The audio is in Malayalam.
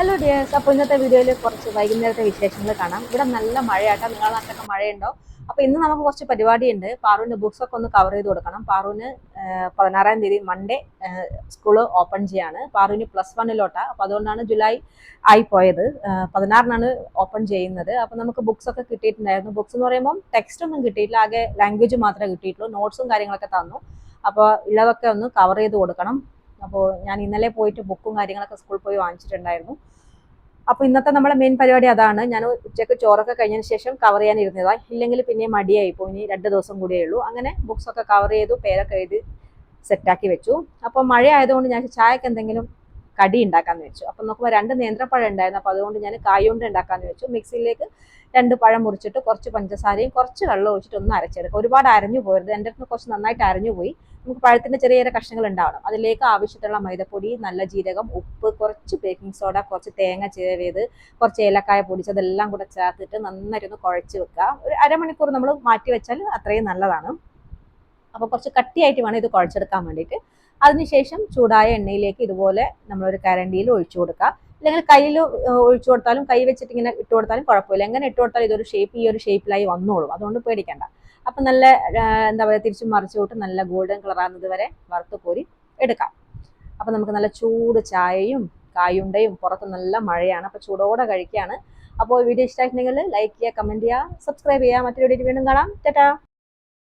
ഹലോ ഡിയേഴ്സ് അപ്പോൾ ഇന്നത്തെ വീഡിയോയിൽ കുറച്ച് വൈകുന്നേരത്തെ വിശേഷങ്ങൾ കാണാം. ഇവിടെ നല്ല മഴയാട്ടോ. നിങ്ങളുടെ നാട്ടിലൊക്കെ മഴയുണ്ടോ? അപ്പോൾ ഇന്ന് നമുക്ക് കുറച്ച് പരിപാടിയുണ്ട്. പാറുവിന്റെ ബുക്സ് ഒക്കെ ഒന്ന് കവർ ചെയ്ത് കൊടുക്കണം. പാറുവിന് പതിനാറാം തീയതി മൺഡേ സ്കൂൾ ഓപ്പൺ ചെയ്യാണ്. പാറുവിന് പ്ലസ് വണ്ണിലോട്ടാണ് അപ്പോൾ അതുകൊണ്ടാണ് ജൂലൈ ആയി പോയത്. പതിനാറിനാണ് ഓപ്പൺ ചെയ്യുന്നത്. അപ്പോൾ നമുക്ക് ബുക്സ് ഒക്കെ കിട്ടിയിട്ടുണ്ടായിരുന്നു. ബുക്സ് എന്ന് പറയുമ്പോൾ ടെക്സ്റ്റ് ഒന്നും കിട്ടിയിട്ടില്ല. ആകെ ലാംഗ്വേജ് മാത്രമേ കിട്ടിയിട്ടുള്ളൂ. നോട്ട്സും കാര്യങ്ങളൊക്കെ തന്നു. അപ്പോൾ ഉള്ളതൊക്കെ ഒന്ന് കവർ ചെയ്ത് കൊടുക്കണം. അപ്പോൾ ഞാൻ ഇന്നലെ പോയിട്ട് ബുക്കും കാര്യങ്ങളൊക്കെ സ്കൂളിൽ പോയി വാങ്ങിച്ചിട്ടുണ്ടായിരുന്നു. അപ്പോൾ ഇന്നത്തെ നമ്മുടെ മെയിൻ പരിപാടി അതാണ്. ഞാൻ ഉച്ചയ്ക്ക് ചോറൊക്കെ കഴിഞ്ഞതിന് ശേഷം കവർ ചെയ്യാനിരുന്നതാണ് ഇല്ലെങ്കിൽ പിന്നെ മടിയായി പോയി. ഇനി രണ്ട് ദിവസം കൂടിയേ ഉള്ളൂ. അങ്ങനെ ബുക്സൊക്കെ കവർ ചെയ്തു പേരൊക്കെ എഴുതി സെറ്റാക്കി വെച്ചു. അപ്പോൾ മഴ ആയതുകൊണ്ട് ഞാൻ ചായക്ക് എന്തെങ്കിലും കടി ഉണ്ടാക്കാന്ന് വെച്ചു. അപ്പം നോക്കുമ്പോൾ രണ്ട് നേന്ത്രപ്പഴം ഉണ്ടായിരുന്നു. അപ്പോൾ അതുകൊണ്ട് ഞാൻ കായുകൊണ്ട് ഉണ്ടാക്കാന്ന് വെച്ചു. മിക്സിയിലേക്ക് രണ്ട് പഴം മുറിച്ചിട്ട് കുറച്ച് പഞ്ചസാരയും കുറച്ച് വെള്ളം ഒഴിച്ചിട്ട് ഒന്ന് അരച്ചെടുക്കുക ഒരുപാട് അരഞ്ഞു പോരുത്. എന്റെ അടുത്ത് കുറച്ച് നന്നായിട്ട് അരഞ്ഞു പോയി. നമുക്ക് പഴത്തിന്റെ ചെറിയ ചെറിയ കഷ്ണങ്ങൾ ഉണ്ടാവണം. അതിലേക്ക് ആവശ്യത്തിനുള്ള മൈദപ്പൊടി നല്ല ജീരകം ഉപ്പ് കുറച്ച് ബേക്കിംഗ് സോഡ കുറച്ച് തേങ്ങ ചേവേത് കുറച്ച് ഏലക്കായ പൊടിച്ചതെല്ലാം കൂടെ ചേർത്തിട്ട് നന്നായിട്ടൊന്ന് കുഴച്ച് വെക്കുക. ഒരു അരമണിക്കൂർ നമ്മൾ മാറ്റി വെച്ചാൽ അത്രയും നല്ലതാണ്. അപ്പോൾ കുറച്ച് കട്ടിയായിട്ട് വേണം ഇത് കുഴച്ചെടുക്കാൻ വേണ്ടിയിട്ട്. അതിനുശേഷം ചൂടായ എണ്ണയിലേക്ക് ഇതുപോലെ നമ്മളൊരു കരണ്ടിയിൽ ഒഴിച്ചു കൊടുക്കുക. അല്ലെങ്കിൽ കയ്യിൽ ഒഴിച്ചു കൊടുത്താലും കൈ വെച്ചിട്ട് ഇങ്ങനെ ഇട്ട് കൊടുത്താലും കുഴപ്പമില്ല. എങ്ങനെ ഇട്ട് കൊടുത്താലും ഇതൊരു ഷേപ്പ് ഈ ഒരു ഷേപ്പിലായി വന്നോളും. അതുകൊണ്ട് പേടിക്കണ്ട. അപ്പം നല്ല എന്താ പറയുക തിരിച്ചും മറിച്ചു വിട്ട് നല്ല ഗോൾഡൻ കളറാകുന്നത് വരെ വറുത്ത് കോരി എടുക്കാം. അപ്പം നമുക്ക് നല്ല ചൂട് ചായയും കായുണ്ടയും പുറത്ത് നല്ല മഴയാണ്. അപ്പോൾ ചൂടോടെ കഴിക്കുകയാണ്. അപ്പോൾ വീഡിയോ ഇഷ്ടമായിട്ടുണ്ടെങ്കിൽ ലൈക്ക് ചെയ്യുക കമന്റ് ചെയ്യുക സബ്സ്ക്രൈബ് ചെയ്യുക. മറ്റൊരു വീഡിയോ വീണ്ടും കാണാം. ടാറ്റാ.